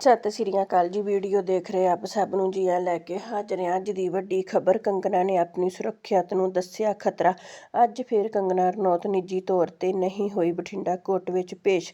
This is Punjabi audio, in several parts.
ਸਤਿ ਸ੍ਰੀ ਅਕਾਲ ਜੀ, ਵੀਡੀਓ ਦੇਖ ਰਹੇ ਆਪ ਸਭ ਨੂੰ ਜੀ ਆ ਲੈ ਕੇ ਹਾਜ਼ਰ ਹਾਂ ਅੱਜ ਦੀ ਵੱਡੀ ਖਬਰ। ਕੰਗਨਾ ਨੇ ਆਪਣੀ ਸੁਰੱਖਿਅਤ ਨੂੰ ਦੱਸਿਆ ਖਤਰਾ। ਅੱਜ ਫਿਰ ਕੰਗਨਾ ਰਣੌਤ ਨਿੱਜੀ ਤੌਰ ਤੇ ਨਹੀਂ ਹੋਈ ਬਠਿੰਡਾ ਕੋਰਟ ਵਿੱਚ ਪੇਸ਼।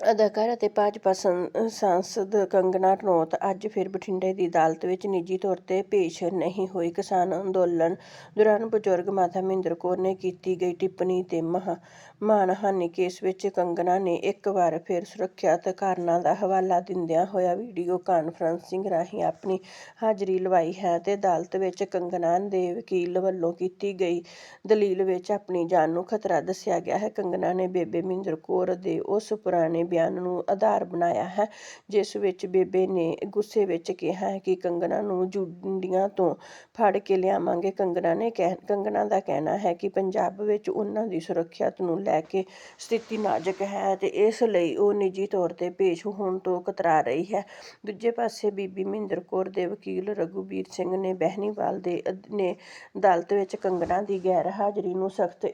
ਅਦਾਕਾਰ ਅਤੇ ਭਾਜਪਾ ਸੰ- ਸਾਂਸਦ ਕੰਗਨਾ ਰਣੌਤ ਅੱਜ ਫਿਰ ਬਠਿੰਡੇ ਦੀ ਅਦਾਲਤ ਵਿੱਚ ਨਿੱਜੀ ਤੌਰ ਤੇ ਪੇਸ਼ ਨਹੀਂ ਹੋਈ ਕਿਸਾਨ ਅੰਦੋਲਨ ਦੌਰਾਨ ਬਜ਼ੁਰਗ ਮਾਤਾ ਮਹਿੰਦਰ ਕੌਰ ਨੇ ਕੀਤੀ ਗਈ ਟਿੱਪਣੀ ਤੇ ਮਹਾ ਮਾਣਹਾਨੀ ਕੇਸ ਵਿੱਚ ਕੰਗਨਾ ਨੇ ਇੱਕ ਵਾਰ ਫਿਰ ਸੁਰੱਖਿਅਤ ਕਾਰਨਾਂ ਦਾ ਹਵਾਲਾ ਦਿੰਦਿਆਂ ਹੋਇਆ ਵੀਡੀਓ ਕਾਨਫਰੰਸਿੰਗ ਰਾਹੀਂ ਆਪਣੀ ਹਾਜ਼ਰੀ ਲਵਾਈ ਹੈ ਤੇ ਅਦਾਲਤ ਵਿੱਚ ਕੰਗਨਾ ਦੇ ਵਕੀਲ ਵੱਲੋਂ ਕੀਤੀ ਗਈ ਦਲੀਲ ਵਿੱਚ ਆਪਣੀ ਜਾਨ ਨੂੰ ਖਤਰਾ ਦੱਸਿਆ ਗਿਆ ਹੈ। ਕੰਗਨਾ ਨੇ ਬੇਬੇ ਮਹਿੰਦਰ ਕੌਰ ਦੇ ਉਸ ਪੁਰਾਣੇ ਬਿਆਨ ਨੂੰ ਆਧਾਰ ਬਣਾਇਆ ਹੈ, ਜਿਸ ਵਿੱਚ ਬੇਬੇ ਨੇ ਗੁੱਸੇ ਵਿੱਚ ਕਿਹਾ ਹੈ ਕਿ ਕੰਗਨਾ ਨੂੰ ਜੁੰਡੀਆਂ ਤੋਂ ਫੜ ਕੇ ਲਿਆਵਾਂਗੇ। ਕੰਗਨਾ ਨੇ ਕਹਿ ਕੰਗਨਾ ਦਾ ਕਹਿਣਾ ਹੈ ਕਿ ਪੰਜਾਬ ਵਿੱਚ ਉਹਨਾਂ ਦੀ ਸੁਰੱਖਿਆ ਨੂੰ ਲੈ ਕੇ ਸਥਿਤੀ ਨਾਜ਼ੁਕ ਹੈ ਤੇ ਇਸ ਲਈ ਉਹ ਨਿੱਜੀ ਤੌਰ ਤੇ ਪੇਸ਼ ਹੋਣ ਤੋਂ ਕਤਰਾ ਰਹੀ ਹੈ। ਦੂਜੇ ਪਾਸੇ ਬੀਬੀ ਮਹਿੰਦਰ ਕੌਰ ਦੇ ਵਕੀਲ ਰਘੂਬੀਰ ਸਿੰਘ ਨੇ ਬਹਿਨੀਵਾਲ ਦੇ ਨੇ ਅਦਾਲਤ ਵਿੱਚ ਕੰਗਣਾ ਦੀ ਗੈਰ ਹਾਜ਼ਰੀ ਨੂੰ ਸਖਤ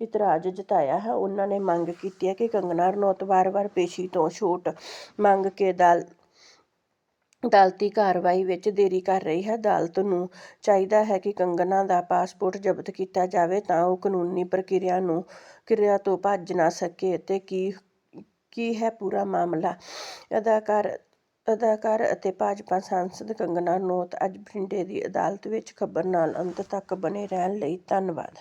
ਇਤਰਾਜ਼ ਜਤਾਇਆ ਹੈ। ਉਹਨਾਂ ਨੇ ਮੰਗ ਕੀਤੀ ਹੈ ਕਿ ਕੰਗਨਾ ਰਣੌਤ ਵਾਰ-ਵਾਰ ਪੇਸ਼ੀ ਤੋਂ ਛੋਟ ਮੰਗ ਕੇ ਅਦਾਲ ਅਦਾਲਤੀ ਕਾਰਵਾਈ ਵਿੱਚ ਦੇਰੀ ਕਰ ਰਹੀ ਹੈ। ਅਦਾਲਤ ਨੂੰ ਚਾਹੀਦਾ ਹੈ ਕਿ ਕੰਗਨਾ ਦਾ ਪਾਸਪੋਰਟ ਜ਼ਬਤ ਕੀਤਾ ਜਾਵੇ ਤਾਂ ਉਹ ਕਾਨੂੰਨੀ ਪ੍ਰਕਿਰਿਆ ਨੂੰ, ਕਿਰਿਆ ਤੋਂ ਭੱਜ ਨਾ ਸਕੇ ਅਤੇ ਕੀ ਕੀ ਹੈ ਪੂਰਾ ਮਾਮਲਾ? ਅਦਾਕਾਰ ਅਦਾਕਾਰ ਅਤੇ ਭਾਜਪਾ ਸਾਂਸਦ ਕੰਗਨਾ ਰਣੌਤ ਅੱਜ ਬਠਿੰਡੇ ਦੀ ਅਦਾਲਤ ਵਿੱਚ ਖਬਰ ਨਾਲ ਅੰਤ ਤੱਕ ਬਣੇ ਰਹਿਣ ਲਈ ਧੰਨਵਾਦ।